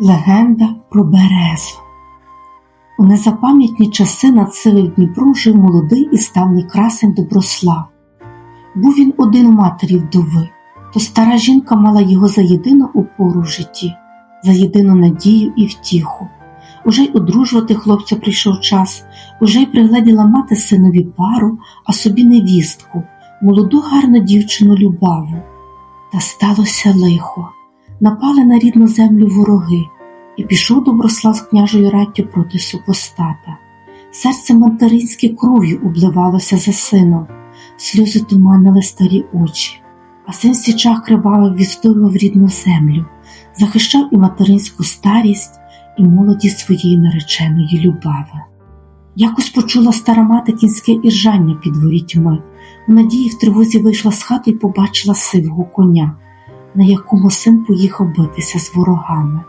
Легенда про березу. У незапам'ятні часи над сивим Дніпром жив молодий і ставній красень Доброслав. Був він один матері вдови, то стара жінка мала його за єдину опору в житті, за єдину надію і втіху. Уже й одружувати хлопця прийшов час, уже й пригледіла мати синові пару, а собі невістку, молоду гарну дівчину Любаву. Та сталося лихо напали на рідну землю вороги, і пішов Доброслав з княжою раттю проти супостата. Серце материнське кров'ю обливалося за сином, сльози туманили старі очі, а син в січах кривавих відстоював рідну землю, захищав і материнську старість, і молодість своєї нареченої Любави. Якось почула стара мати кінське іржання під ворітьми. У надії в тривозі вийшла з хати і побачила сивого коня на якому син поїхав битися з ворогами.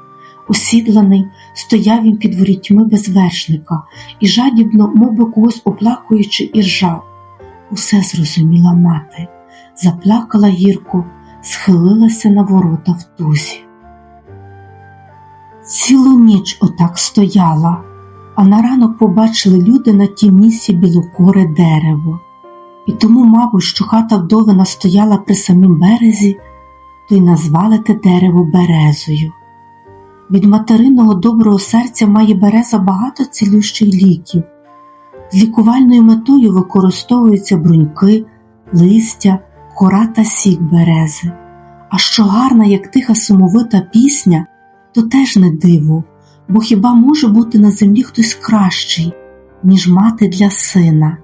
Осідланий, стояв він під ворітьми без вершника і жадібно, мов би когось оплакуючи, і ржав. Усе зрозуміла мати, заплакала гірко, схилилася на ворота в тузі. Цілу ніч отак стояла, а на ранок побачили люди на тім місці білокоре дерево. І тому, мабуть, що хата вдовина стояла при самім березі, то й назвали те дерево березою. Від материнного доброго серця має береза багато цілющих ліків. З лікувальною метою використовуються бруньки, листя, кора та сік берези. А що гарна, як тиха сумовита пісня, то теж не диво, бо хіба може бути на землі хтось кращий, ніж мати для сина.